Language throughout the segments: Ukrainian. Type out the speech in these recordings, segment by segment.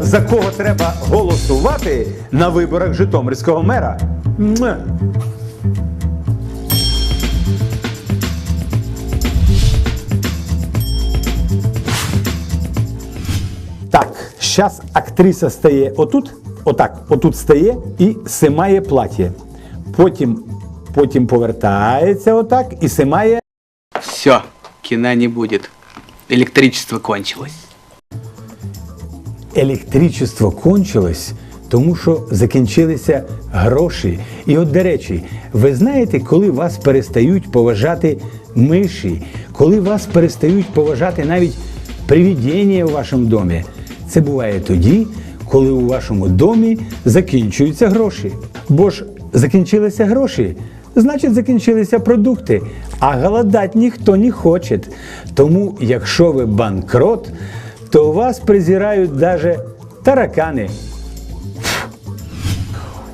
за кого треба голосувати на виборах Житомирського мера. Так, зараз актриса стає отут, отак, отут стає і симає плаття. Потім, потім повертається отак і симає. Все, кино не будет. Электричество кончилось. Електричество кончилось, тому що закінчилися гроші. І от, до речі, ви знаєте, коли вас перестають поважати миші, коли вас перестають поважати навіть привідіння у вашому домі. Це буває тоді, коли у вашому домі закінчуються гроші. Бо ж закінчилися гроші, значить закінчилися продукти, а голодать ніхто не хоче. Тому, якщо ви банкрот, то вас презирають даже таракани.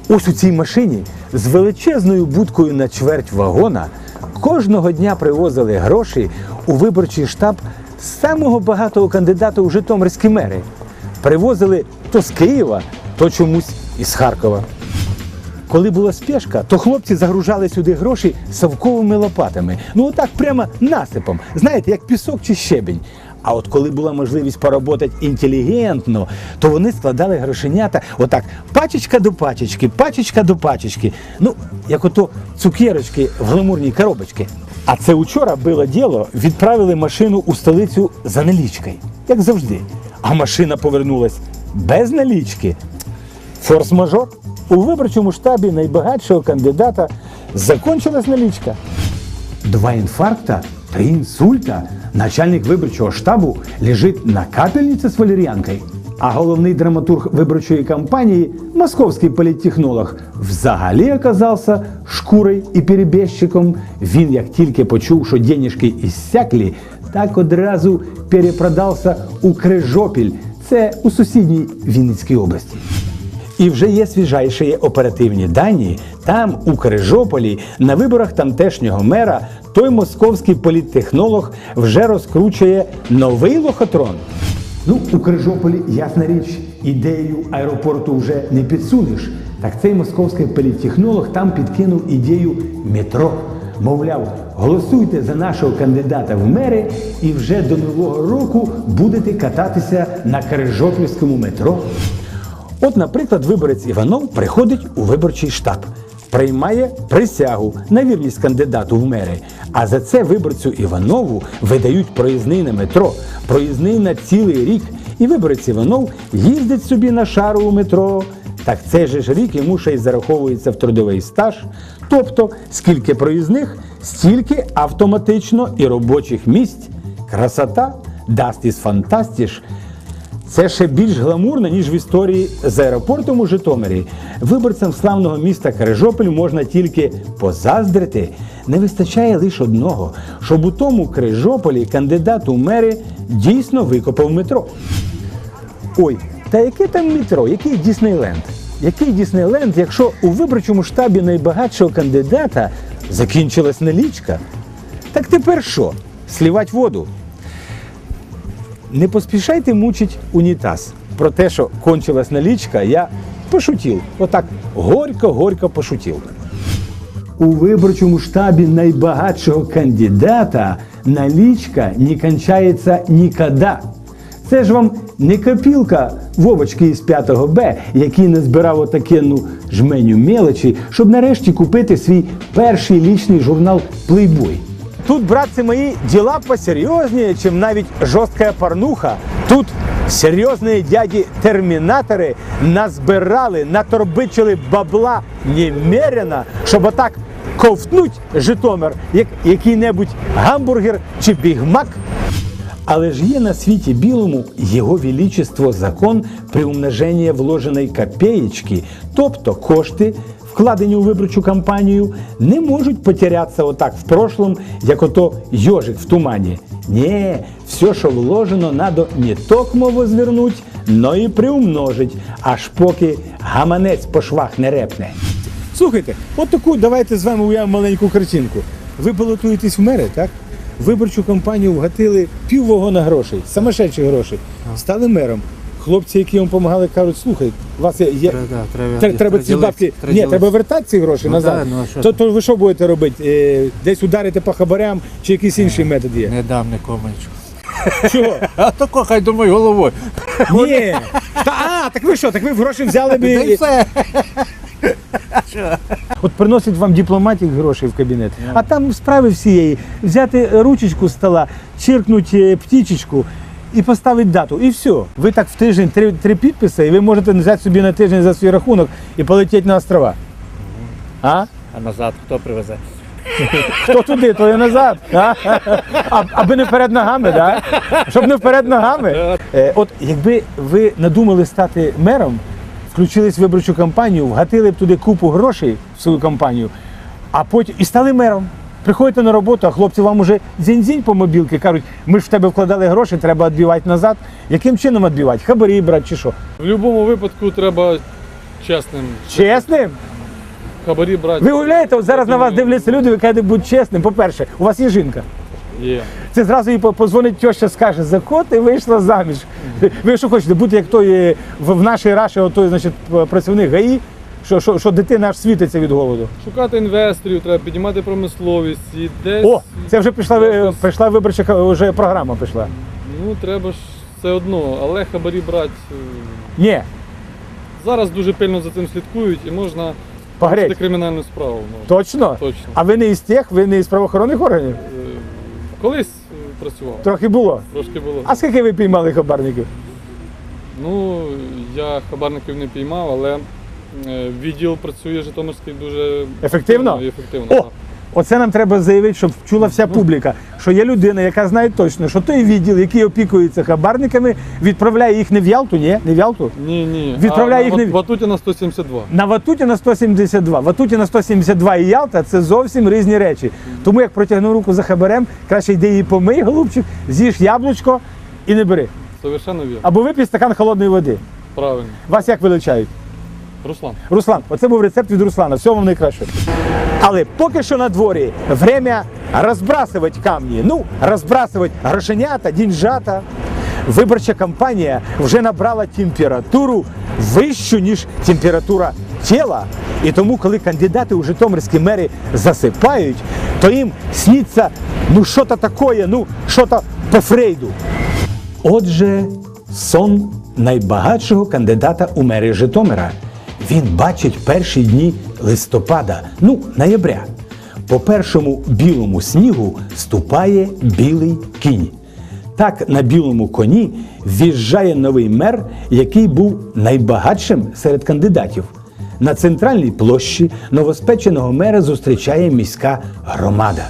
Ось у цій машині з величезною будкою на чверть вагона кожного дня привозили гроші у виборчий штаб самого багатого кандидата у Житомирські мери. Привозили то з Києва, то чомусь із Харкова. Коли була спешка, то хлопці загружали сюди гроші совковими лопатами. Ну отак прямо насипом, знаєте, як пісок чи щебінь. А от коли була можливість поработати інтелігентно, то вони складали грошенята отак, пачечка до пачечки, пачечка до пачечки. Ну, як ото цукерочки в гламурній коробочці. А це учора було діло, відправили машину у столицю за налічкою, як завжди. А машина повернулась без налічки. Форс-мажор. У виборчому штабі найбагатшого кандидата закончилась налічка. Два інфаркта, три інсульта. Начальник виборчого штабу лежить на капельниці з валер'янкою. А головний драматург виборчої кампанії, московський політтехнолог, взагалі оказався шкурою і перебіжчиком. Він, як тільки почув, що денежки іссяклі, так одразу перепродався у Крижопіль. Це у сусідній Вінницькій області. І вже є свіжайші оперативні дані. Там, у Крижополі, на виборах тамтешнього мера, той московський політтехнолог вже розкручує новий лохотрон. Ну, у Крижополі, ясна річ, ідею аеропорту вже не підсунеш. Так цей московський політтехнолог там підкинув ідею метро. Мовляв, голосуйте за нашого кандидата в мери і вже до нового року будете кататися на Крижопільському метро. От, наприклад, виборець Іванов приходить у виборчий штаб, приймає присягу на вірність кандидату в мери. А за це виборцю Іванову видають проїзний на метро, проїзний на цілий рік. І виборець Іванов їздить собі на шару у метро. Так цей же ж рік йому ще й зараховується в трудовий стаж. Тобто, скільки проїзних, стільки автоматично і робочих місць. Красота дасть із фантастіш. Це ще більш гламурно, ніж в історії з аеропортом у Житомирі. Виборцям славного міста Крижопіль можна тільки позаздрити. Не вистачає лише одного, щоб у тому Крижополі кандидат у мери дійсно викопав метро. Ой, та яке там метро? Який Діснейленд? Який Діснейленд, якщо у виборчому штабі найбагатшого кандидата закінчилась налічка? Так тепер що? Слівать воду? Не поспішайте мучить унітаз. Про те, що кончилась налічка, я пошутів. Отак горько-горько пошутів. У виборчому штабі найбагатшого кандидата налічка не кончається ніколи. Це ж вам не копілка Вовочки із 5 Б, який не збирав отакенну жменю мелочі, щоб нарешті купити свій перший лічний журнал Плейбой. Тут, братці мої, діла посерйозніше, чим навіть жорстка порнуха. Тут серйозні дяді-термінатори назбирали, наторбичили бабла немерено, щоб отак ковтнуть Житомир, як який-небудь гамбургер чи бігмак. Але ж є на світі білому його величество закон приумноження вложеної копеєчки, тобто кошти, вкладені у виборчу кампанію, не можуть потерятися отак в прошлом, як ото йожик в тумані. Ні, все, що вложено, надо не токмо возвернуть, но і приумножить, аж поки гаманець по швах не репне. Слухайте, от таку давайте з вами уявимо маленьку картинку. Ви балотуєтесь в мери, так? Виборчу кампанію вгатили пів вагона грошей, самошедших грошей. Стали мером. Хлопці, які вам допомагали, кажуть, слухай, у вас є. є... Треба, да, треба, Треба, треба ці ділити, бабки. Ні, треба вертати ці гроші Ну назад. да, ну, а що то, то ви що будете робити? Е, Десь ударити по хабарям чи якийсь інший метод є? Не дам нікому нічого. Чого? А то кохай думаю головою. Ні. Та, а, так ви що? Так ви гроші взяли б. Та й і- все. От приносить вам дипломатів гроші в кабінет, а там справи всієї. Взяти ручечку з стола, чиркнути птічечку і поставити дату. І все. Ви так в тиждень три, три підписи, і ви можете взяти собі на тиждень за свій рахунок і полетіти на острова. А? А назад хто привезе? Хто туди, то і назад. А? А, аби не вперед ногами, да? щоб не вперед ногами. Е, от якби ви надумали стати мером, включились в виборчу кампанію, вгатили б туди купу грошей в свою кампанію, а потім і стали мером. Приходите на роботу, а хлопці вам уже дзінь-дзінь по мобілки кажуть, ми ж в тебе вкладали гроші, треба відбивати назад. Яким чином відбивати? Хабарі брати чи що? В будь-якому випадку треба чесним. Чесним? Хабарі брати Ви уявляєте, от зараз на вас дивляться люди, ви кажете, будь чесним. По-перше, у вас є жінка. є. Це зразу їй позвонить теща, скаже, за кого ти вийшла заміж. Ви що хочете, бути як той е, в, нашій Раші, той, значить, працівник ГАІ, що, що, що дитина аж світиться від голоду. Шукати інвесторів, треба піднімати промисловість і десь. О, це вже пішла, ви- прийшла виборча вже програма пішла. Ну треба ж все одно, але хабарі брати. е, Ні, Зараз дуже пильно за цим слідкують і можна Погреть. кримінальну справу. Ну, точно. Точно. А ви не із тих, ви не із правоохоронних органів? Е, Колись е, працював, Трохи було. трошки було. А скільки ви піймали хабарників? Ну, я хабарників не піймав, але відділ працює Житомирський дуже Ефективно? і ефективно. О! так. Оце нам треба заявити, щоб чула вся публіка, що є людина, яка знає точно, що той відділ, який опікується хабарниками, відправляє їх не в Ялту, ні, не в Ялту, Ні, ні. Відправляє а, їх на не- Ват- Ватутіна 172. На Ватуті на 172. Ватуті на 172 і Ялта це зовсім різні речі. Тому як протягнув руку за хабарем, краще йди її помий, голубчик, з'їж яблучко і не бери. Совершенно вірно. Або випій стакан холодної води. Правильно. Вас як величають? Руслан. Руслан, оце був рецепт від Руслана. Всього вам найкраще. Але поки що на дворі время розбрасувати камні. Ну, розбрасувати грошенята, дінжата. Виборча кампанія вже набрала температуру вищу, ніж температура тіла. І тому, коли кандидати у Житомирські мери засипають, то їм сніться ну що-то таке, ну що-то по Фрейду. Отже, сон найбагатшого кандидата у мери Житомира. Він бачить перші дні листопада, ну, ноября. По першому білому снігу ступає білий кінь. Так на білому коні в'їжджає новий мер, який був найбагатшим серед кандидатів. На центральній площі новоспеченого мера зустрічає міська громада.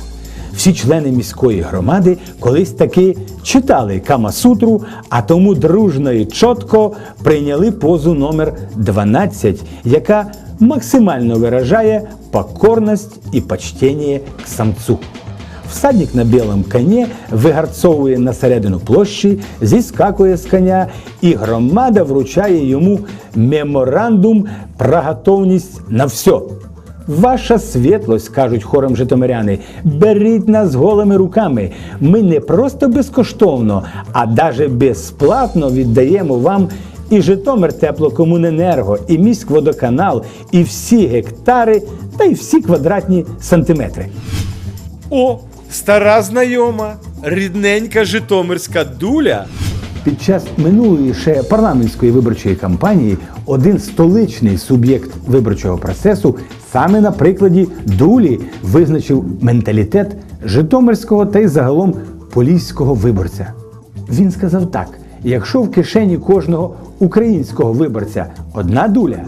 Всі члени міської громади колись таки читали Камасутру, а тому дружно і чітко прийняли позу номер 12, яка максимально виражає покорність і почтення к самцу. Всадник на білому коні вигарцовує на середину площі, зіскакує з коня, і громада вручає йому меморандум про готовність на все. Ваша світлость, кажуть хором житомиряни, беріть нас голими руками. Ми не просто безкоштовно, а даже безплатно віддаємо вам і Житомир теплокомуненерго, і міськводоканал, і всі гектари та й всі квадратні сантиметри. О, стара знайома, рідненька житомирська дуля. Під час минулої ще парламентської виборчої кампанії один столичний суб'єкт виборчого процесу саме на прикладі дулі визначив менталітет житомирського та й загалом поліського виборця. Він сказав так: якщо в кишені кожного українського виборця одна дуля,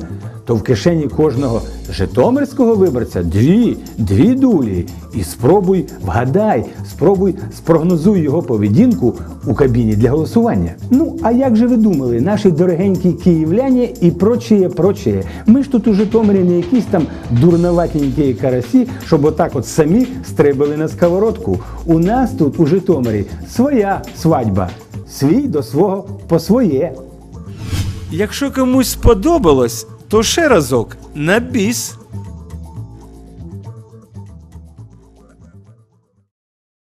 то в кишені кожного житомирського виборця дві, дві дулі. І спробуй вгадай, спробуй спрогнозуй його поведінку у кабіні для голосування. Ну, а як же ви думали, наші дорогенькі київляні і прочее, прочее? Ми ж тут у Житомирі не якісь там дурноватенькі карасі, щоб отак от самі стрибали на сковородку. У нас тут у Житомирі своя свадьба, свій до свого по своє. Якщо комусь сподобалось, то ще разок на біс.